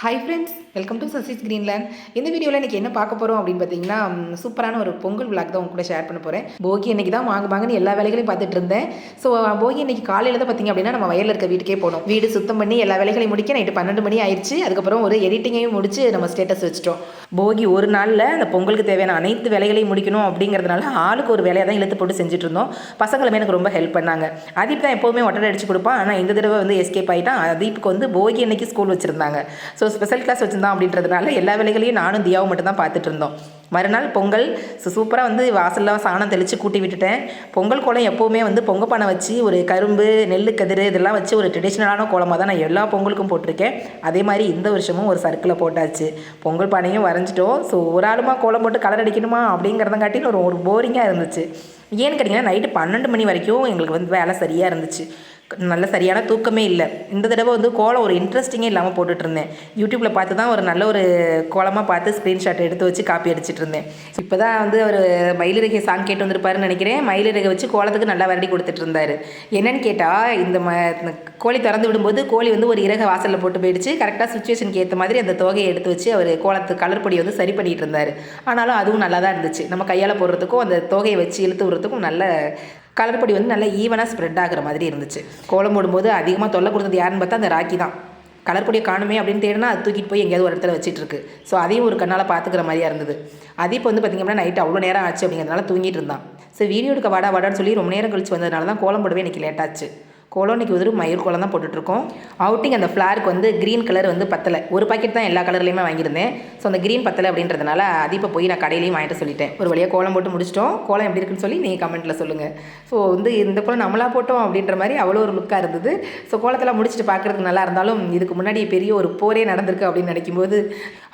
Hi friends welcome to Sasi's Greenland இந்த வீடியோவில் இன்றைக்கி என்ன பார்க்க போகிறோம் அப்படின்னு பார்த்தீங்கன்னா சூப்பரான ஒரு பொங்கல் விளாக் தான் உங்க கூட ஷேர் பண்ண போகிறேன் போகி இன்னைக்கு தான் வாங்க வாங்கன்னு எல்லா வேலைகளையும் பார்த்துட்டு இருந்தேன். ஸோ போகி இன்னைக்கு காலையில் தான் பார்த்தீங்க அப்படின்னா நம்ம வயலில் இருக்க வீட்டுக்கே போனோம். வீடு சுத்தம் பண்ணி எல்லா வேலைகளையும் முடிக்க நைட்டு பன்னெண்டு மணி ஆயிடுச்சு அதுக்கப்புறம் ஒரு எடிட்டிங்கையும் முடிச்சு நம்ம ஸ்டேட்டஸ் வச்சுட்டோம். போகி ஒரு நாளில் அந்த பொங்கலுக்கு தேவையான அனைத்து வேலைகளையும் முடிக்கணும் அப்படிங்கிறதுனால ஆளுக்கு ஒரு வேலையை தான் இழுத்து போட்டு செஞ்சுட்டு இருந்தோம். பசங்களுமே எனக்கு ரொம்ப ஹெல்ப் பண்ணாங்க. அதீப் தான் எப்போவுமே ஒட்டடை அடிச்சு கொடுப்பான். ஆனால் இந்த தடவை வந்து எஸ்கேப் ஆகிட்டான் அதீப்புக்கு வந்து போகி அன்னைக்கு ஸ்கூல் வச்சுருந்தாங்க. ஸோ ஸ்பெஷல் கிளாஸ் வச்சுருந்தான் அப்படின்றதுனால எல்லா வேலைகளையும் நானும் தியாவும் மட்டும் தான் பார்த்துட்டு இருந்தோம். மறுநாள் பொங்கல். சூப்பராக வந்து வாசலில் சாணம் தெளித்து கூட்டி விட்டுட்டேன். பொங்கல் கோலம் எப்போவுமே வந்து பொங்க பானை வச்சு ஒரு கரும்பு நெல் கதிர் இதெல்லாம் வச்சு ஒரு ட்ரெடிஷ்னலான கோலமாக தான் நான் எல்லா பொங்கலுக்கும் போட்டிருக்கேன். அதே மாதிரி இந்த வருஷமும் ஒரு சர்க்கிளில் போட்டாச்சு. பொங்கல் பானையும் வரைஞ்சிட்டோம். ஸோ ஒரு ஆளுமா கோலம் போட்டு கலர் அடிக்கணுமா அப்படிங்கிறதங்காட்டிலும் ஒரு ஒரு போரிங்காக இருந்துச்சு. ஏன்னு கேட்டிங்கன்னா நைட்டு பன்னெண்டு மணி வரைக்கும் எங்களுக்கு வந்து வேலை சரியாக இருந்துச்சு. நல்ல சரியான தூக்கமே இல்லை. இந்த தடவை வந்து கோலம் ஒரு இன்ட்ரெஸ்டிங்கே இல்லாமல் போட்டுட்ருந்தேன் யூடியூப்பில் பார்த்து தான் ஒரு நல்ல ஒரு கோலமாக பார்த்து ஸ்க்ரீன்ஷாட் எடுத்து வச்சு காப்பி அடிச்சிட்டு இருந்தேன் இப்போ தான் வந்து ஒரு மயிலிறகை சாங் கேட்டு வந்திருப்பாருன்னு நினைக்கிறேன். மயிலிறகை வச்சு கோலத்துக்கு நல்லா வரடி கொடுத்துட்டு இருந்தார் என்னன்னு கேட்டால் இந்த ம கோழி திறந்து விடும்போது கோழி வந்து ஒரு இறகை வாசலில் போட்டு போயிடுச்சு. கரெக்டாக சுச்சுவேஷனுக்கு ஏற்ற மாதிரி அந்த தொகையை எடுத்து வச்சு அவர் கோலத்து கலர் பொடி வந்து சரி பண்ணிட்டு இருந்தார் ஆனாலும் அதுவும் நல்லா தான் இருந்துச்சு. நம்ம கையால் போடுறதுக்கும் அந்த தொகையை வச்சு இழுத்து விடுறதுக்கும் நல்ல கலர் பொடி வந்து நல்லா ஈவனாக ஸ்ப்ரெட் ஆகிற மாதிரி இருந்துச்சு. கோலம் போடும்போது அதிகமாக தொல்லை கொடுத்தது யாருன்னு பார்த்தா அந்த ராக்கி தான். கலர் பொடியை காணுமே அப்படின்னு தேடினா அது தூக்கிட்டு போய் எங்கேயாவது ஒரு இடத்துல வச்சிட்டு இருக்கு. ஸோ அதையும் ஒரு கண்ணால் பார்த்துக்கிற மாதிரியா இருந்தது. அது இப்போ வந்து பார்த்திங்க அப்படின்னா நைட் அவ்வளோ நேரம் ஆச்சு அப்படிங்கிறதுனால தூங்கிட்டு இருந்தான். ஸோ வீடியோ எடுக்க வாடா வாடான்னு சொல்லி ரொம்ப நேரம் கழிச்சு வந்ததுனால தான் கோலம் போடவே எனக்கு லேட்டாச்சு ஆச்சு கோலம் இன்னைக்கு மயூர் கோலம் தான் போட்டுட்ருக்கோம். அவுட்டிங் அந்த ஃப்ளாருக்கு வந்து க்ரீன் கலர் வந்து பத்தலை. ஒரு பாக்கெட் தான் எல்லா கலர்லையுமே வாங்கியிருந்தேன். ஸோ அந்த க்ரீன் பத்தலை அப்படின்றதுனால அது இப்போ போய் நான் கடையிலையும் வாங்கிட்டு சொல்லிட்டேன். ஒரு வழியாக கோலம் போட்டு முடிச்சிட்டோம். கோலம் எப்படி இருக்குன்னு சொல்லி நீங்கள் கமெண்ட்டில் சொல்லுங்கள் ஸோ வந்து இந்த கோலம் நம்மளாக போட்டோம் அப்படின்ற மாதிரி அவ்வளோ ஒரு லுக்காக இருந்தது. ஸோ கோலத்தெல்லாம் முடிச்சுட்டு பார்க்குறதுக்கு நல்லா இருந்தாலும் இதுக்கு முன்னாடி பெரிய ஒரு போரே நடந்திருக்கு அப்படின்னு நினைக்கும்போது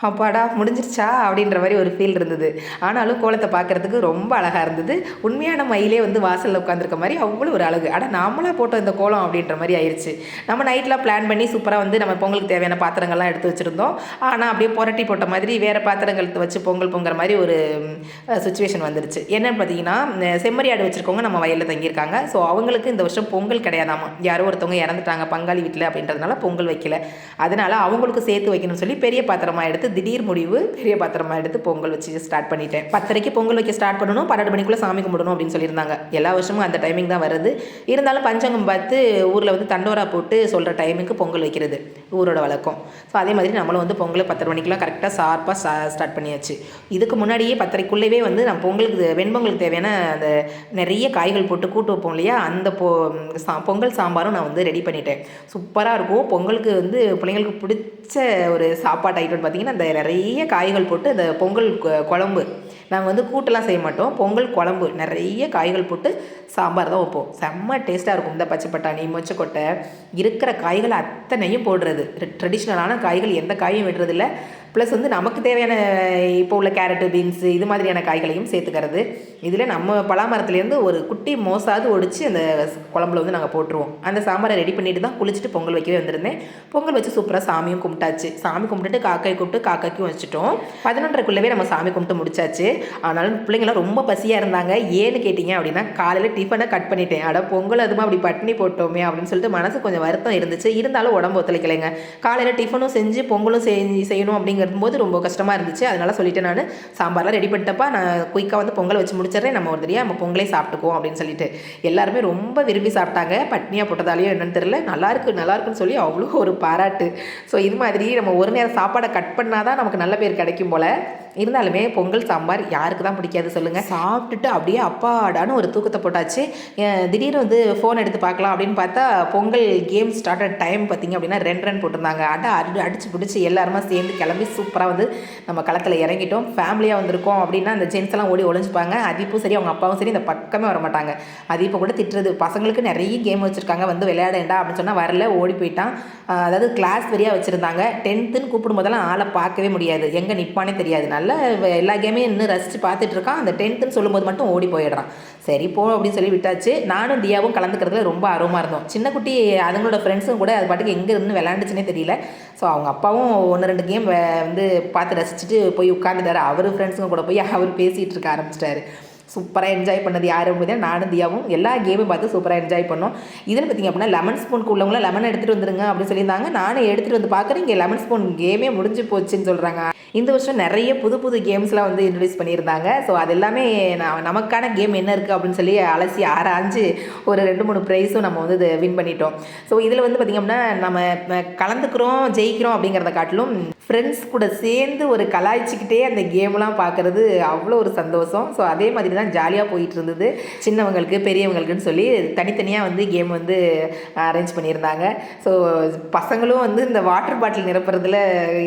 அப்பாடா முடிஞ்சிருச்சா? அப்படின்ற மாதிரி ஒரு ஃபீல் இருந்தது. ஆனாலும் கோலத்தை பார்க்குறதுக்கு ரொம்ப அழகாக இருந்தது. உண்மையான மயிலே வந்து வாசலில் உட்காந்துருக்க மாதிரி அவ்வளோ ஒரு அழகு. ஆனால் நாமளாக போட்டோம் இந்த கோலம் அப்படின்ற மாதிரி ஆயிடுச்சு நம்ம நைட்லாம் பிளான் பண்ணி சூப்பராக வந்து நம்ம பொங்கலுக்கு தேவையான பாத்திரங்கள்லாம் எடுத்து வச்சுருந்தோம். ஆனால் அப்படியே புரட்டி போட்ட மாதிரி வேறு பாத்திரங்கள் வச்சு பொங்கல் பொங்குற மாதிரி ஒரு சுச்சுவேஷன் வந்துருச்சு. என்னன்னு பார்த்தீங்கன்னா செம்மறி ஆடு வச்சுருக்கவங்க நம்ம வயலில் தங்கியிருக்காங்க. ஸோ அவங்களுக்கு இந்த வருஷம் பொங்கல் கிடையாதாமா? யாரோ ஒருத்தவங்க இறந்துட்டாங்க பங்காளி வீட்டில் அப்படின்றதுனால பொங்கல் வைக்கல. அதனால் அவங்களுக்கு சேர்த்து வைக்கணும்னு சொல்லி பெரிய பாத்திரமாக எடுத்து திடீர் முடிவு பெரிய பாத்திரமாக எடுத்து பொங்கல் வச்சு ஸ்டார்ட் பண்ணிட்டேன். பத்தரைக்கு பொங்கல் வைக்க ஸ்டார்ட் பண்ணணும் பன்னெண்டு மணிக்குள்ளே சாமி கும்பிடணும் அப்படின்னு சொல்லியிருந்தாங்க. எல்லா வருஷமும் அந்த டைமிங் தான் வருது. இருந்தாலும் பஞ்சங்கம் பார்த்து ஊரில் வந்து தண்டோரா போட்டு சொல்கிற டைமுக்கு பொங்கல் வைக்கிறது ஊரோட வழக்கம். ஸோ அதே மாதிரி நம்மளும் வந்து பொங்கல் பத்தரை மணிக்கெலாம் கரெக்டாக ஷார்ப்பாக ஸ்டார்ட் பண்ணியாச்சு. இதுக்கு முன்னாடியே பத்தரைக்குள்ளேயே வந்து நான் பொங்கலுக்கு வெண்பொங்கலுக்கு தேவையான அந்த நிறைய காய்கள் போட்டு கூட்டு வைப்போம் இல்லையா? அந்த பொ சா பொங்கல் சாம்பாரும் நான் வந்து ரெடி பண்ணிட்டேன். சூப்பராக இருக்கும். பொங்கலுக்கு வந்து பிள்ளைங்களுக்கு பிடிச்ச ஒரு சாப்பாடு ஐட்டம் பார்த்தீங்கன்னா அந்த நிறைய காய்கள் போட்டு இந்த பொங்கல் குழம்பு. நாங்கள் வந்து கூட்டெல்லாம் செய்ய மாட்டோம். பொங்கல் குழம்பு நிறைய காய்கள் போட்டு சாம்பார் தான் வைப்போம். செம்ம டேஸ்ட்டாக இருக்கும். இந்த பச்சை பட்டாணி மொச்சக்கொட்டை. இருக்கிற காய்கள் அத்தனையும் போடுறது. ட்ரெடிஷ்னலான காய்கள் எந்த காயும் விடுறதில்ல ப்ளஸ் வந்து நமக்கு தேவையான இப்போ உள்ள கேரட்டு பீன்ஸு இது மாதிரியான காய்களையும் சேர்த்துக்கிறது. இதில் நம்ம பலாமரத்துலேருந்து ஒரு குட்டி மோசாவது ஒடிச்சு அந்த குழம்புல வந்து நாங்கள் போட்டுருவோம். அந்த சாம்பாரை ரெடி பண்ணிட்டு தான் குளிச்சுட்டு பொங்கல் வைக்கவே வந்திருந்தேன். பொங்கல் வச்சு சூப்பராக சாமியும் கும்பிட்டாச்சு. சாமி கும்பிட்டுட்டு காக்காய் கூப்பிட்டு காக்காய்க்கும் வச்சுட்டோம். பதினொன்றரைக்குள்ளவே நம்ம சாமி கும்பிட்டு முடிச்சாச்சு. ஆனாலும் பிள்ளைங்களாம் ரொம்ப பசியாக இருந்தாங்க. ஏன்னு கேட்டிங்க அப்படின்னா காலையில் டிஃபனை கட் பண்ணிட்டேன். அட பொங்கல் அதுமா அப்படி பட்டினி போட்டோமே அப்படின்னு சொல்லிட்டு மனசு கொஞ்சம் வருத்தம் இருந்துச்சு. இருந்தாலும் உடம்பு ஒத்துழைக்கலைங்க. காலையில் டிஃபனும் செஞ்சு பொங்கலும் செஞ்சு செய்யணும் அப்படிங்கிற போது ரொம்ப கஷ்டமாக இருந்துச்சு. அதனால சொல்லிட்டேன் நான் சாம்பார்லாம் ரெடி பண்ணிட்டப்பா நான் குயிக்காக வந்து பொங்கல் வச்சு முடிச்சிடுறேன். நம்ம ஒரு தெரியா நம்ம பொங்கலே சாப்பிட்டுக்குவோம் அப்படின்னு சொல்லிட்டு. எல்லாருமே ரொம்ப விரும்பி சாப்பிட்டாங்க. பட்னியாக போட்டதாலேயோ என்னன்னு தெரியல. நல்லாயிருக்கு நல்லாயிருக்குன்னு சொல்லி அவ்வளோ ஒரு பாராட்டு. ஸோ இது மாதிரி நம்ம ஒரு நேரம் சாப்பாடை கட் பண்ணால் தான் நமக்கு நல்ல பேர் கிடைக்கும் போல். இருந்தாலுமே பொங்கல் சாம்பார் யாருக்கு தான் பிடிக்காது சொல்லுங்கள் சாப்பிட்டுட்டு அப்படியே அப்பாடான்னு ஒரு தூக்கத்தை போட்டாச்சு. திடீர்னு வந்து ஃபோன் எடுத்து பார்க்கலாம் அப்படின்னு பார்த்தா பொங்கல் கேம் ஸ்டார்ட் டைம் பார்த்தீங்க அப்படின்னா ரெண்டு ரன் போட்டிருந்தாங்க. அட அடி அடிச்சு பிடிச்சி எல்லாருமா சேர்ந்து கிளம்பி சூப்பராக வந்து நம்ம களத்தில் இறங்கிட்டோம். ஃபேமிலியாக வந்திருக்கோம் அப்படின்னா அந்த ஜென்ஸ் எல்லாம் ஓடி ஒழிஞ்சுப்பாங்க அதிப்பும் சரி அவங்க அப்பாவும் சரி இந்த பக்கமே வர மாட்டாங்க. அதீப்பை கூட திட்டுறது. பசங்களுக்கு நிறைய கேம் வச்சுருக்காங்க. வந்து விளையாடேண்டா அப்படின்னு சொன்னால் வரல ஓடி போயிட்டான். அதாவது கிளாஸ் வரியாக வச்சுருந்தாங்க. டென்த்துன்னு கூப்பிடும் போதெல்லாம் ஆளை பார்க்கவே முடியாது. எங்கே நிற்பானே தெரியாது. நல்ல வ- எல்லா கேமையும் இன்னும் ரசித்து பார்த்துட்டு இருக்கான் அந்த டென்த்துன்னு சொல்லும்போது மட்டும் ஓடி போயிடுறான். சரி போ அப்படின்னு சொல்லி விட்டாச்சு. நானும் தியாவும் கலந்துக்கிறதுல ரொம்ப ஆர்வமாக இருந்தோம். சின்ன குட்டி அதுங்களோட ஃப்ரெண்ட்ஸும் கூட அது பாட்டுக்கு எங்கே இருந்து விளாண்டுச்சுன்னே தெரியல. ஸோ அவங்க அப்பாவும் ஒன்று ரெண்டு கேம் வந்து பார்த்து ரசிச்சுட்டு போய் உட்காந்துட்டாரு அவர் ஃப்ரெண்ட்ஸுங்க கூட போய் அவர் பேசிகிட்டு இருக்க ஆரம்பிச்சிட்டாரு. சூப்பராக என்ஜாய் பண்ணது யார் பார்த்தீங்கன்னா நானும் தியாவும். எல்லா கேமும் பார்த்து சூப்பராக என்ஜாய் பண்ணோம். இதில் பார்த்திங்க அப்படின்னா லெமன் ஸ்பூனுக்கு உள்ளவங்கள லெமன் எடுத்துகிட்டு வந்துருங்க அப்படின்னு சொல்லியிருந்தாங்க. நானும் எடுத்துகிட்டு வந்து பார்க்குறேன். இங்கே லெமன் ஸ்பூன் கேமே முடிஞ்சு போச்சுன்னு சொல்கிறாங்க இந்த வருஷம் நிறைய புது புது கேம்ஸ்லாம் வந்து இன்ட்ரடியூஸ் பண்ணியிருந்தாங்க. ஸோ அது எல்லாமே நமக்கான கேம் என்ன இருக்குது அப்படின்னு சொல்லி அலசி ஆராய்ஞ்சு ஒரு ரெண்டு மூணு ப்ரைஸும் நம்ம வந்து இது வின் பண்ணிட்டோம். ஸோ இதில் வந்து பார்த்திங்க அப்படின்னா நம்ம கலந்துக்கிறோம் ஜெயிக்கிறோம் அப்படிங்கிறத காட்டிலும் ஃப்ரெண்ட்ஸ் கூட சேர்ந்து ஒரு கலாய்ச்சிக்கிட்டே அந்த கேம்லாம் பார்க்குறது அவ்வளோ ஒரு சந்தோஷம். ஸோ அதே மாதிரி தான் ஜாலியாக போயிட்டு இருந்தது சின்னவங்களுக்கு பெரியவங்களுக்குன்னு சொல்லி தனித்தனியாக வந்து கேம் வந்து அரேஞ்ச் பண்ணியிருந்தாங்க. ஸோ பசங்களும் வந்து இந்த வாட்டர் பாட்டில் நிரப்புறதுல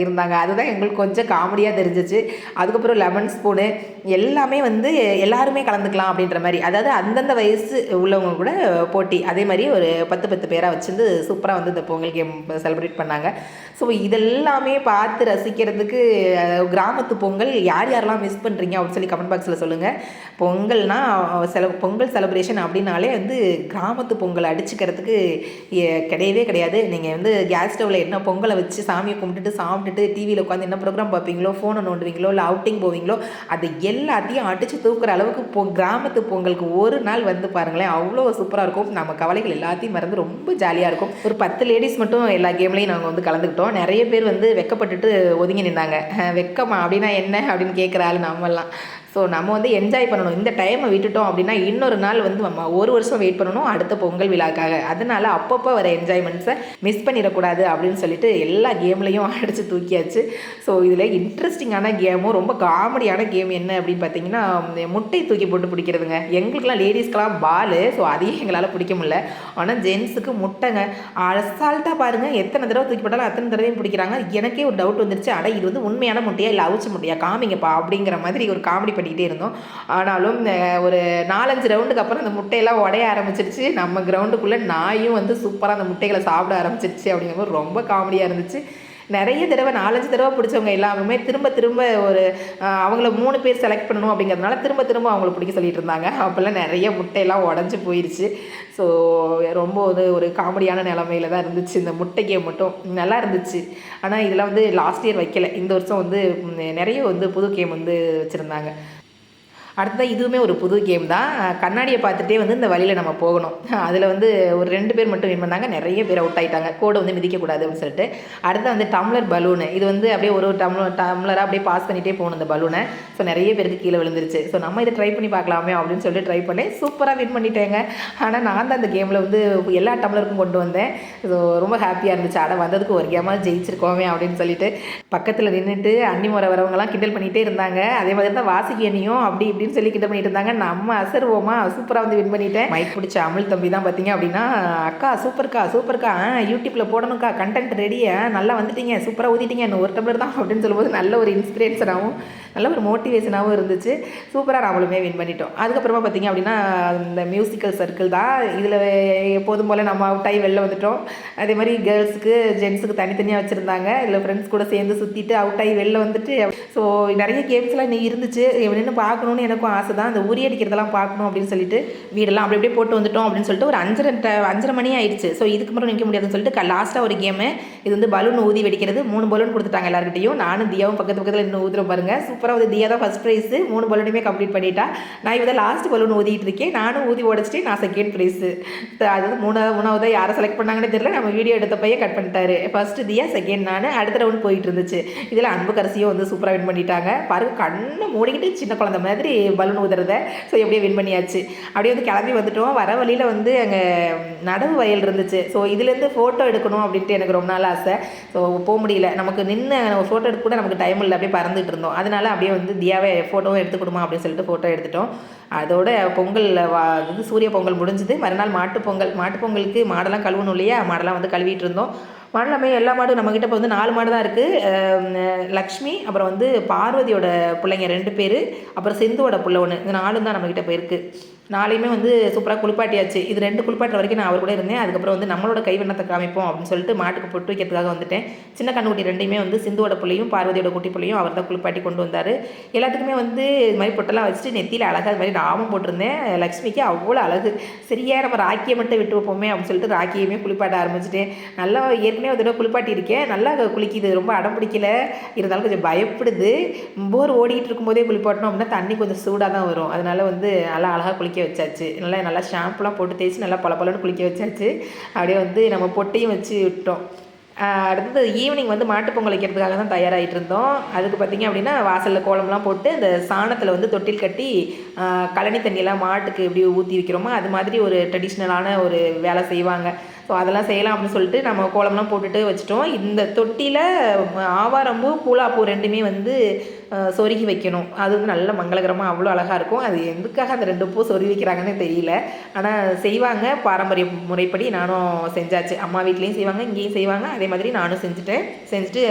இருந்தாங்க. அதுதான் எங்களுக்கு கொஞ்சம் காமெடியாக தெரிஞ்சிச்சு. அதுக்கப்புறம் லெமன் ஸ்பூனு எல்லாமே வந்து எல்லாருமே கலந்துக்கலாம் அப்படின்ற மாதிரி. அதாவது அந்தந்த வயசு உள்ளவங்க கூட போட்டி. அதே மாதிரி ஒரு பத்து பத்து பேராக வச்சுருந்து சூப்பராக வந்து இந்த பொங்கல் கேம் செலிப்ரேட் பண்ணாங்க. ஸோ இதெல்லாமே பார்த்து ரசிக்கிறதுக்கு கிராமத்து பொங்கல் யார் யாரெல்லாம் மிஸ் பண்ணுறீங்க அப்படின்னு சொல்லி கமெண்ட் பாக்ஸில் சொல்லுங்கள் பொங்கல்னா செல பொங்கல் செலப்ரேஷன் அப்படின்னாலே வந்து கிராமத்து பொங்கல் அடிச்சுக்கிறதுக்கு கிடையவே கிடையாது. நீங்கள் வந்து கேஸ் ஸ்டவ்வில் என்ன பொங்கலை வச்சு சாமியை கும்பிட்டுட்டு சாப்பிட்டுட்டு டிவியில் உட்காந்து என்ன ப்ரோக்ராம் பார்ப்பீங்களோ ஃபோனை நோண்டுவீங்களோ இல்லை அவுட்டிங் போவீங்களோ அது எல்லாத்தையும் அடித்து தூக்குற அளவுக்கு பொ கிராமத்து பொங்கலுக்கு ஒரு நாள் வந்து பாருங்களேன் அவ்வளோ சூப்பராக இருக்கும். நம்ம கவலைகள் எல்லாத்தையும் மறந்து ரொம்ப ஜாலியாக இருக்கும். ஒரு பத்து லேடிஸ் மட்டும் எல்லா கேம்லேயும் நாங்கள் வந்து கலந்துக்கிட்டோம். நிறைய பேர் வந்து வெக்கப்பட்டுட்டு ஒதுங்கி நின்றாங்க வெக்கமா அப்படின்னா என்ன அப்படின்னு கேட்குற ஆள் நம்மலாம் ஸோ நம்ம வந்து என்ஜாய் பண்ணணும். இந்த டைமை விட்டுட்டோம் அப்படின்னா இன்னொரு நாள் வந்து நம்ம ஒரு வருஷம் வெயிட் பண்ணணும். அடுத்த பொங்கல் விழாக்காக. அதனால அப்பப்போ வர என்ஜாய்மெண்ட்ஸை மிஸ் பண்ணிடக்கூடாது அப்படின்னு சொல்லிட்டு எல்லா கேம்லேயும் அடித்து தூக்கியாச்சு. ஸோ இதில் இன்ட்ரெஸ்டிங்கான கேமும் ரொம்ப காமெடியான கேம் என்ன அப்படின்னு பார்த்தீங்கன்னா இந்த முட்டை தூக்கி போட்டு பிடிக்கிறதுங்க. எங்களுக்கெல்லாம் லேடிஸ்க்கெலாம் பால் ஸோ அதையும் எங்களால் பிடிக்க முடியல. ஆனால் ஜென்ஸுக்கு முட்டைங்க. அசால்ட்டாக பாருங்கள் எத்தனை தடவை தூக்கி போட்டாலும் அத்தனை தடவையும் பிடிக்கிறாங்க. எனக்கே ஒரு டவுட் வந்துருச்சு. அட இது வந்து உண்மையான முட்டையா? இல்லை அவிச்ச முட்டையா? காமிங்கப்பா. அப்படிங்கிற மாதிரி ஒரு காமெடி பண்ணிக்கிட்டே இருந்தோம். ஆனாலும் ஒரு நாலஞ்சு ரவுண்டுக்கு அப்புறம் அந்த முட்டையெல்லாம் உடைய ஆரம்பிச்சிருச்சு நம்ம கிரவுண்டுக்குள்ளே நாயும் வந்து சூப்பராக அந்த முட்டைகளை சாப்பிட ஆரம்பிச்சிருச்சு அப்படிங்கும்போது ரொம்ப காமெடியாக இருந்துச்சு. நிறைய தடவை நாலஞ்சு தடவை பிடிச்சவங்க எல்லாருமே திரும்ப திரும்ப ஒரு அவங்கள மூணு பேர் செலக்ட் பண்ணணும் அப்படிங்கிறதுனால திரும்ப திரும்ப அவங்கள பிடிக்க சொல்லிட்டு இருந்தாங்க. அப்போல்லாம் நிறைய முட்டையெல்லாம் உடஞ்சி போயிடுச்சு ஸோ ரொம்ப வந்து ஒரு காமெடியான நிலமையில தான் இருந்துச்சு. இந்த முட்டை கேம் மட்டும் நல்லா இருந்துச்சு. ஆனால் இதெல்லாம் வந்து லாஸ்ட் இயர் வைக்கல. இந்த வருஷம் வந்து நிறைய வந்து புது கேம் வந்து வச்சுருந்தாங்க. அடுத்ததாக இதுவுமே ஒரு புது கேம் தான். கண்ணாடியை பார்த்துட்டே வந்து இந்த வழியில் நம்ம போகணும். அதில் வந்து ஒரு ரெண்டு பேர் மட்டும் வின் பண்ணாங்க நிறைய பேர் அவுட் ஆகிட்டாங்க கோடை வந்து மிதிக்கக்கூடாது அப்படின்னு சொல்லிட்டு. அடுத்து வந்து டம்ளர் பலூனு இது வந்து அப்படியே ஒரு ஒரு டம்ளர் டம்ளராக அப்படியே பாஸ் பண்ணிகிட்டே போகணும் இந்த பலூனை ஸோ நிறைய பேருக்கு கீழே விழுந்துருச்சு. ஸோ நம்ம இதை ட்ரை பண்ணி பார்க்கலாமே அப்படின்னு சொல்லிட்டு ட்ரை பண்ணேன். சூப்பராக வின் பண்ணிட்டேங்க. ஆனால் நான் தான் அந்த கேமில் வந்து எல்லா டம்ளருக்கும் கொண்டு வந்தேன். ஸோ ரொம்ப ஹாப்பியாக இருந்துச்சு. ஆனால் வந்ததுக்கு ஒரு கேமாக ஜெயிச்சிருக்கோமே அப்படின்னு சொல்லிட்டு. பக்கத்தில் நின்றுட்டு அன்னி முறை வரவங்கலாம் கிண்டல் பண்ணிகிட்டே இருந்தாங்க. அதே மாதிரி தான் வாசிக்கு அண்ணியும் அப்படி அப்படின்னு சொல்லி கிட்ட பண்ணிட்டு இருந்தாங்க. நம்ம அசர்வோமா? சூப்பராக வந்து வின் பண்ணிட்டேன். மைக் பிடிச்ச அமிழ் தம்பி தான் பார்த்தீங்க அப்படின்னா அக்கா சூப்பர்க்கா சூப்பர்க்கா யூடியூப்பில் யூடியூப்ல போடணும்க்கா கண்டென்ட் ரெடியாக நல்லா வந்துட்டீங்க சூப்பராக ஊதிட்டீங்க இன்னும் ஒரு டம்ளர் தான் அப்படின்னு சொல்லும்போது நல்ல ஒரு இன்ஸ்பிரேஷனாகவும் நல்ல ஒரு மோட்டிவேஷனாகவும் இருந்துச்சு. சூப்பராக நம்மளுமே வின் பண்ணிட்டோம். அதுக்கப்புறமா பார்த்தீங்க அப்படின்னா இந்த மியூசிக்கல் சர்க்கிள் தான். இதில் எப்போதும் போல் நம்ம அவுட் ஆகி வெளில வந்துட்டோம். அதே மாதிரி கேர்ள்ஸுக்கு ஜென்ஸுக்கு தனித்தனியாக வச்சுருந்தாங்க. இதில் ஃப்ரெண்ட்ஸ் கூட சேர்ந்து சுற்றிட்டு அவுட் ஆகி வெளில வந்துட்டு ஸோ நிறைய கேம்ஸ்லாம் நீ இருந்துச்சு. நின்று பார்க்கணுன்னு எனக்கும் ஆசை தான். அந்த உரி அடிக்கிறதெல்லாம் பார்க்கணும் அப்படின்னு சொல்லிட்டு வீடெல்லாம் அப்படி அப்படியே போட்டு வந்துட்டோம் அப்படின்னு சொல்லிட்டு ஒரு அஞ்சரை ட- அஞ்சரை மணி ஆயிடுச்சு. ஸோ இதுக்கு மட்டும் நிற்க முடியாதுன்னு சொல்லிட்டு லாஸ்ட்டாக ஒரு கேமு இது வந்து பலூன் ஊதி வெடிக்கிறது. மூணு பலூன் கொடுத்துட்டாங்க எல்லாருக்கிட்டையும் நானும் தியாவும் பக்கத்து பக்கத்தில் இன்னும் ஊதுற பாருங்க. சூப்பராக வந்து தியா தான் ஃபஸ்ட் ப்ரைஸு மூணு பலூனுமே கம்ப்ளீட் பண்ணிட்டா. நான் இப்போ லாஸ்ட் பலூன் ஊதிட்டு இருக்கேன். நானும் ஊதி உடச்சிட்டு நான் செகண்ட் ப்ரைஸு அது வந்து மூணாவது மூணாவது யாரை செலக்ட் பண்ணாங்கன்னு தெரியல. நம்ம வீடியோ எடுத்த பையன் கட் பண்ணிட்டாரு. ஃபர்ஸ்ட் தியா செகண்ட் நான். அடுத்த ரவுண்ட் போயிட்டு இருந்துச்சு. இதில் அன்பு கரசியும் வந்து சூப்பராக வின் பண்ணிட்டாங்க. பாருங்க கண்ணை மூடிக்கிட்டு சின்ன குழந்தை மாதிரி பலூன் ஊதுறத. ஸோ எப்படியே வின் பண்ணியாச்சு. அப்படியே வந்து கிளம்பி வந்துட்டோம். வர வழியில் வந்து அங்கே நடவு வயல் இருந்துச்சு. ஸோ இதுலேருந்து ஃபோட்டோ எடுக்கணும் அப்படின்ட்டு எனக்கு ரொம்ப நாள் ஆசை. ஸோ போக முடியல. நமக்கு நின்று ஃபோட்டோ எடுக்க கூட நமக்கு டைம் இல்லை. அப்படியே பறந்துட்டு இருந்தோம். அதனால அப்படியே வந்து தியாவை ஃபோட்டோவும் எடுத்து கொடுமா அப்படின்னு சொல்லிட்டு ஃபோட்டோ எடுத்துட்டோம். அதோட பொங்கல் வா இது சூரிய பொங்கல் முடிஞ்சுது. மறுநாள் மாட்டுப்பொங்கல் பொங்கல். பொங்கலுக்கு மாடெல்லாம் கழுவணும் இல்லையா? மாடெல்லாம் வந்து கழுவிட்டு இருந்தோம். மாடலாமே எல்லா மாடும் நம்மக்கிட்ட இப்போ வந்து நாலு மாடு தான் இருக்குது லக்ஷ்மி அப்புறம் வந்து பார்வதியோட பிள்ளைங்க ரெண்டு பேர் அப்புறம் சிந்துவோட பிள்ளை ஒன்று இந்த நாலும் தான் நம்மக்கிட்ட போயிருக்கு நாளையுமே வந்து சூப்பராக குளிப்பாட்டியாச்சு. இது ரெண்டு குளிப்பாட்டுற வரைக்கும் நான் அவர் கூட இருந்தேன். அதுக்கப்புறம் வந்து நம்மளோட கைவண்ணத்தை காமிப்போம் அப்படின்னு சொல்லிட்டு மாட்டுக்கு பொட்டு வைக்கிறதுக்காக வந்துட்டேன். சின்ன கண்ணுக்குட்டி ரெண்டையுமே வந்து சிந்துவோட பிள்ளையும் பார்வதியோட குட்டி பிள்ளையும் அவர் தான் குளிப்பாட்டி கொண்டு வந்தார். எல்லாத்துக்குமே வந்து இது மாதிரி பொட்டெல்லாம் வச்சுட்டு நெத்தியில் அழகாக இது மாதிரி நாமம் போட்டிருந்தேன். லக்ஷ்மிக்கு அவ்வளோ அழகு. சரியாக நம்ம ராக்கியை மட்டும் விட்டு வைப்போமே அப்படின்னு சொல்லிட்டு ராக்கியுமே குளிப்பாட்ட ஆரம்பிச்சிட்டேன். நல்லா ஏற்கனவே ஒரு தடவை குளிப்பாட்டி இருக்கேன் நல்லா குளிக்குது. ரொம்ப அடம் பிடிக்கல. இருந்தாலும் கொஞ்சம் பயப்படுது. போர் ஓடிக்கிட்டு இருக்கும்போதே குளிப்பாட்டணும் அப்படின்னா தண்ணி கொஞ்சம் சூடாக தான் வரும். அதனால் வந்து நல்லா அழகாக குளிக்க வச்சாச்சு. நல்லா நல்லா ஷாம்புலாம் போட்டு தேய்ச்சி நல்லா பல பலன்னு குளிக்க வச்சாச்சு. அப்படியே வந்து நம்ம பொட்டையும் வச்சு விட்டோம். அடுத்தது ஈவினிங் வந்து மாட்டுப்பொங்கல் வைக்கிறதுக்காக தான் தயாராகிட்டு இருந்தோம். அதுக்கு பார்த்திங்க அப்படின்னா வாசலில் கோலம்லாம் போட்டு அந்த சாணத்தில் வந்து தொட்டில் கட்டி கழனி தண்ணியெல்லாம் மாட்டுக்கு எப்படி ஊற்றி வைக்கிறோமோ அது மாதிரி ஒரு ட்ரெடிஷ்னலான ஒரு வேலை செய்வாங்க. ஸோ அதெல்லாம் செய்யலாம் அப்படின்னு சொல்லிட்டு நம்ம கோலம்லாம் போட்டுட்டு வச்சுட்டோம். இந்த தொட்டியில் ஆவாரம்பூ பூலாப்பூ ரெண்டுமே வந்து சொருகி வைக்கணும். அது வந்து நல்ல மங்களகரமாக அவ்வளோ அழகாக இருக்கும். அது எதுக்காக அந்த ரெண்டு பூ சொருகி வைக்கிறாங்கன்னு தெரியல. ஆனால் செய்வாங்க. பாரம்பரிய முறைப்படி நானும் செஞ்சாச்சு. அம்மா வீட்லேயும் செய்வாங்க இங்கேயும் செய்வாங்க. அதே மாதிரி நானும் செஞ்சுட்டேன். செஞ்சுட்டு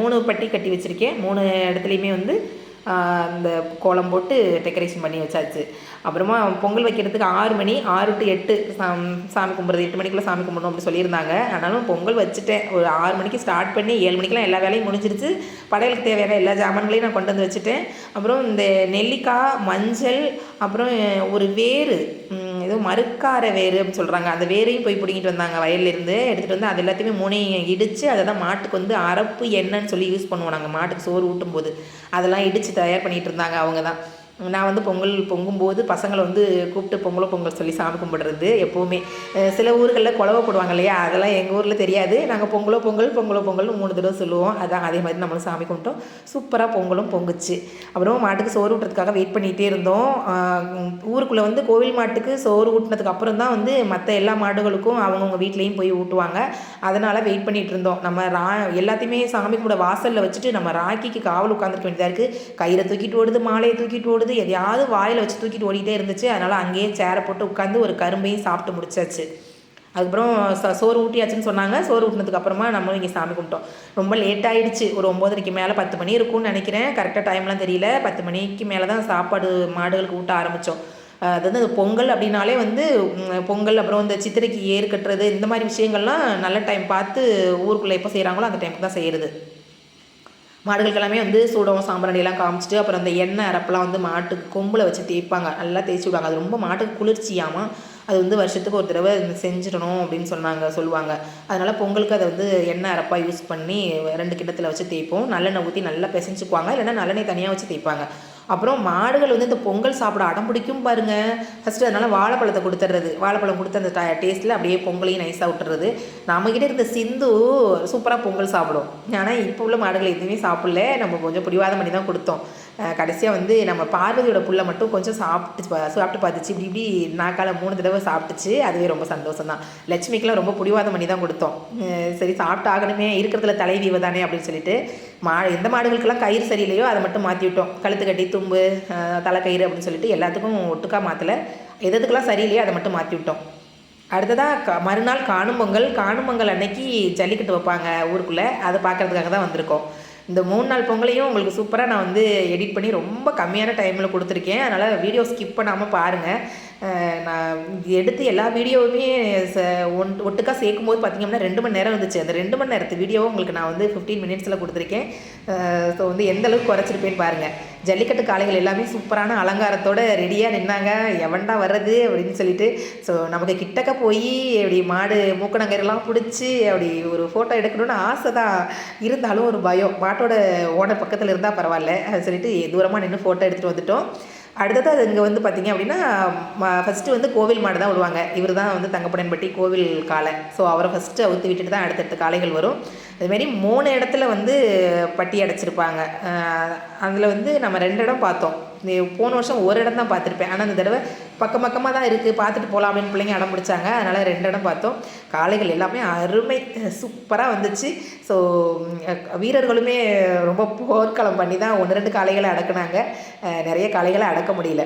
மூணு பட்டி கட்டி வச்சுருக்கேன். மூணு இடத்துலையுமே வந்து அந்த கோலம் போட்டு டெக்கரேஷன் பண்ணி வச்சாச்சு. அப்புறமா பொங்கல் வைக்கிறதுக்கு ஆறு மணி ஆறு டு எட்டு சாம் சாமி கும்பிட்றது எட்டு மணிக்குள்ளே சாமி கும்பிடணும் அப்படி சொல்லியிருந்தாங்க. ஆனாலும் பொங்கல் வச்சுட்டேன். ஒரு ஆறு மணிக்கு ஸ்டார்ட் பண்ணி ஏழு மணிக்கெலாம் எல்லா வேலையும் முடிஞ்சிருச்சு. படையலுக்கு தேவையான எல்லா ஜாமான்களையும் நான் கொண்டு வந்து வச்சுட்டேன். அப்புறம் இந்த நெல்லிக்காய் மஞ்சள் அப்புறம் ஒரு வேறு ம், ஏதோ மறுக்கார வேறு அப்படின்னு சொல்கிறாங்க அந்த வேரையும் போய் பிடிங்கிட்டு வந்தாங்க வயல்லேருந்து. எடுத்துகிட்டு வந்து அது எல்லாத்தையுமே மூணையும் இடித்து அதை தான் மாட்டுக்கு வந்து அரப்பு எண்ணெய்ன்னு சொல்லி யூஸ் பண்ணுவோம் நாங்கள் மாட்டுக்கு சோறு ஊட்டும் போது அதெல்லாம் இடித்து தயார் பண்ணிகிட்டு இருந்தாங்க அவங்க தான். நான் வந்து பொங்கல் பொங்கும்போது பசங்களை வந்து கூப்பிட்டு பொங்கலோ பொங்கல் சொல்லி சாமி கும்பிடுறது எப்போவுமே. சில ஊர்களில் குழவை போடுவாங்க இல்லையா? அதெல்லாம் எங்கள் ஊரில் தெரியாது. நாங்கள் பொங்கலோ பொங்கல் பொங்கலோ பொங்கல் மூணு தடவை சொல்லுவோம். அதான் அதே மாதிரி நம்மளும் சாமி கும்பிட்டோம். சூப்பராக பொங்கலும் பொங்குச்சு. அப்புறம் மாட்டுக்கு சோறு ஊட்டுறதுக்காக வெயிட் பண்ணிகிட்டே இருந்தோம். ஊருக்குள்ளே வந்து கோவில் மாட்டுக்கு சோறு ஊட்டினதுக்கு அப்புறம் தான் வந்து மற்ற எல்லா மாடுகளுக்கும் அவங்கவுங்க வீட்லேயும் போய் ஊட்டுவாங்க. அதனால் வெயிட் பண்ணிகிட்டு இருந்தோம். நம்ம ரா எல்லாத்தையுமே சாமி கும்பிட வாசலில் வச்சுட்டு நம்ம ராக்கிக்கு காவல் உட்காந்துருக்க வேண்டியதாக இருக்குது கயிறை தூக்கிட்டு ஓடுது மாலையை தூக்கிட்டு ஓடுது. வந்து எதையாவது வாயில் வச்சு தூக்கிட்டு ஓடிக்கிட்டே இருந்துச்சு. அதனால் அங்கேயே சேரை போட்டு உட்காந்து ஒரு கரும்பையும் சாப்பிட்டு முடிச்சாச்சு. அதுக்கப்புறம் சோறு ஊட்டியாச்சுன்னு சொன்னாங்க. சோறு ஊட்டினதுக்கப்புறமா நம்மளும் இங்கே சாமி கும்பிட்டோம். ரொம்ப லேட் ஆயிடுச்சு. ஒரு ஒம்போதரைக்கு மேலே பத்து மணி இருக்கும்னு நினைக்கிறேன். கரெக்டாக டைம்லாம் தெரியல. பத்து மணிக்கு மேலே தான் சாப்பாடு மாடுகளுக்கு ஊட்ட ஆரம்பித்தோம் அது வந்து பொங்கல் அப்படின்னாலே வந்து பொங்கல் அப்புறம் இந்த சித்திரைக்கு ஏறு கட்டுறது இந்த மாதிரி விஷயங்கள்லாம் நல்ல டைம் பார்த்து ஊருக்குள்ளே எப்போ செய்கிறாங்களோ அந்த டைமுக்கு தான் செய்கிறது மாடுகளுக்கெல்லாமே வந்து சூடம் சாம்பிராணியெல்லாம் காமிச்சிட்டு அப்புறம் அந்த எண்ணெய் அரப்பெல்லாம் வந்து மாட்டுக்கு கொம்பில் வச்சு தேய்ப்பாங்க. நல்லா தேய்ச்சி விடுவாங்க. அது ரொம்ப மாட்டுக்கு குளிர்ச்சியாமல் அது வந்து வருஷத்துக்கு ஒரு தடவை செஞ்சிடணும் அப்படின்னு சொன்னாங்க சொல்லுவாங்க. அதனால் பொங்கலுக்கு அதை வந்து எண்ணெய் அரப்பாக யூஸ் பண்ணி ரெண்டு கிண்ணத்தில் வச்சு தேய்ப்போம். நல்லெண்ணெய் ஊற்றி நல்லா பிசைஞ்சுக்குவாங்க. இல்லைன்னா நல்லெண்ணெய் தனியாக வச்சு தேய்ப்பாங்க. அப்புறம் மாடுகள் வந்து இந்த பொங்கல் சாப்பிட அடம் பிடிக்கும் பாருங்க. ஃபஸ்ட்டு அதனால் வாழைப்பழத்தை கொடுத்துட்றது. வாழைப்பழம் கொடுத்து அந்த டேஸ்ட்டில் அப்படியே பொங்கலையும் நைஸாக விட்டுறது நம்மக்கிட்ட இருந்த சிந்து சூப்பராக பொங்கல் சாப்பிடும். ஆனால் இப்போ உள்ள மாடுகள் எதுவுமே சாப்பிடல. நம்ம கொஞ்சம் பிடிவாதம் பண்ணி தான் கொடுத்தோம். கடைசியாக வந்து நம்ம பார்வதியோட புள்ள மட்டும் கொஞ்சம் சாப்பிட்டு சாப்பிட்டு பார்த்துச்சு இப்படி இப்படி நாக்கால மூணு தடவை சாப்பிட்டுச்சு. அதுவே ரொம்ப சந்தோஷம் தான் லட்சுமிக்கெலாம் ரொம்ப பிடிவாதம் பண்ணி தான் கொடுத்தோம். சரி சாப்பிட்டு ஆகணுமே இருக்கிறதுல தலைவி தானே அப்படின்னு சொல்லிட்டு மா எந்த மாடுகளுக்கெல்லாம் கயிறு சரியில்லையோ அதை மட்டும் மாற்றி விட்டோம். கழுத்து கட்டி தும்பு தலை கயிறு அப்படின்னு சொல்லிட்டு எல்லாத்துக்கும் ஒட்டுக்கா மாற்றலை எதுக்கெல்லாம் சரியில்லையோ அதை மட்டும் மாற்றி விட்டோம். அடுத்ததாக க மறுநாள் காணும் பொங்கல் காணும் பொங்கல் அன்னைக்கு ஜல்லிக்கட்டு வைப்பாங்க ஊருக்குள்ளே. அதை பார்க்கறதுக்காக தான் வந்திருக்கோம். இந்த மூணு நாள் பொங்கலையும் உங்களுக்கு சூப்பராக நான் வந்து எடிட் பண்ணி ரொம்ப கம்மியான டைமில் கொடுத்துருக்கேன். அதனால் வீடியோ ஸ்கிப் பண்ணாமல் பாருங்கள் நான் எடுத்து எல்லா வீடியோவுமே ச ஒன் ஒட்டுக்கா சேர்க்கும் போது பார்த்தீங்க ரெண்டு மணி நேரம் வந்துச்சு அந்த ரெண்டு மணி நேரத்து வீடியோவை உங்களுக்கு நான் வந்து ஃபிஃப்டீன் மினிட்ஸில் கொடுத்துருக்கேன். ஸோ வந்து எந்த அளவுக்கு குறைச்சிருப்பேன்னு பாருங்கள் ஜல்லிக்கட்டு காளைகள் எல்லாமே சூப்பரான அலங்காரத்தோடு ரெடியாக நின்னாங்க. எவன்டா வர்றது அப்படின்னு சொல்லிட்டு. ஸோ நமக்கு கிட்டக்க போய் அப்படி மாடு மூக்கணங்கரெல்லாம் பிடிச்சி அப்படி ஒரு ஃபோட்டோ எடுக்கணும்னு ஆசை தான் இருந்தாலும் ஒரு பயம். மாட்டோட ஓனர் பக்கத்தில் இருந்தால் பரவாயில்ல. அது சொல்லிட்டு தூரமாக நின்று ஃபோட்டோ எடுத்துகிட்டு வந்துட்டோம். அடுத்தது அது இங்கே வந்து பார்த்தீங்க அப்படின்னா ஃபஸ்ட்டு வந்து கோவில் மாடு தான் விடுவாங்க இவர் தான் வந்து தங்கப்படன்பட்டி கோவில் காளை. ஸோ அவரை ஃபஸ்ட்டு அவுத்து விட்டுட்டு தான் அடுத்தடுத்த காளைகள் வரும். அதுமாரி மூணு இடத்துல வந்து பட்டி அடைச்சிருப்பாங்க. அதில் வந்து நம்ம ரெண்டு இடம் பார்த்தோம். போன வருஷம் ஒரு இடம் தான் பார்த்துருப்பேன். ஆனால் இந்த தடவை பக்கம் பக்கமாக தான் இருக்குது பார்த்துட்டு போகலாம் அப்படின்னு பிள்ளைங்க அடம் பிடிச்சாங்க. அதனால் ரெண்டு இடம் பார்த்தோம். காளைகள் எல்லாமே அருமை சூப்பராக வந்துச்சு. ஸோ வீரர்களுமே ரொம்ப போர்க்களம் பண்ணி தான் ஒன்று ரெண்டு காளைகளை அடக்குனாங்க. நிறைய காளைகளை அடக்க முடியல.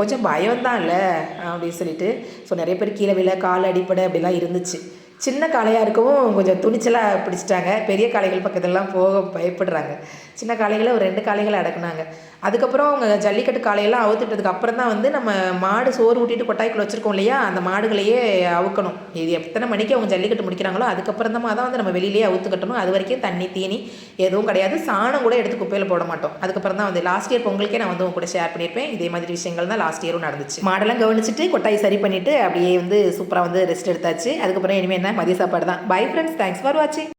கொஞ்சம் பயம்தான் இல்லை அப்படின்னு சொல்லிட்டு. ஸோ நிறைய பேர் கீழே விழ கால் அடிப்படை அப்படிலாம் இருந்துச்சு. சின்ன காளையாக இருக்கவும் கொஞ்சம் துணிச்சலாக பிடிச்சிட்டாங்க. பெரிய காளைகள் பக்கத்துலலாம் போக பயப்படுறாங்க. சின்ன காளைகளை ஒரு ரெண்டு காளைகளை அடக்குனாங்க. அதுக்கப்புறம் அவங்க ஜல்லிக்கட்டு காளையெல்லாம் அவுத்துட்டதுக்கு அப்புறம் தான் வந்து நம்ம மாடு சோறு ஊட்டிட்டு கொட்டாய்க்குள்ள வச்சுருக்கோம் இல்லையா? அந்த மாடுகளையே அவுக்கணும். இது எத்தனை மணிக்கு அவங்க ஜல்லிக்கட்டு முடிக்கிறாங்களோ அதுக்கப்புறம் தான் வந்து நம்ம வெளியிலேயே அவுத்து கட்டணும் அது வரைக்கும் தண்ணி தீனி எதுவும் கிடையாது. சாணம் கூட எடுத்து குப்பையில் போட மாட்டோம். அதுக்கப்புறம் தான் வந்து லாஸ்ட் இயர் பொங்கலுக்கே நான் வந்து உங்க கூட ஷேர் பண்ணியிருப்பேன். இதே மாதிரி விஷயங்கள் தான் லாஸ்ட் இயரும் நடந்துச்சு. மாடெல்லாம் கவனிச்சுட்டு கொட்டாய் சரி பண்ணிவிட்டு அப்படியே வந்து சூப்பராக வந்து ரெஸ்ட் எடுத்தாச்சு. அதுக்கப்புறம் இனிமேல் என்ன? மதிய சாப்பாடு தான் பை ஃப்ரெண்ட்ஸ் தேங்க்ஸ் ஃபார் வாட்சிங்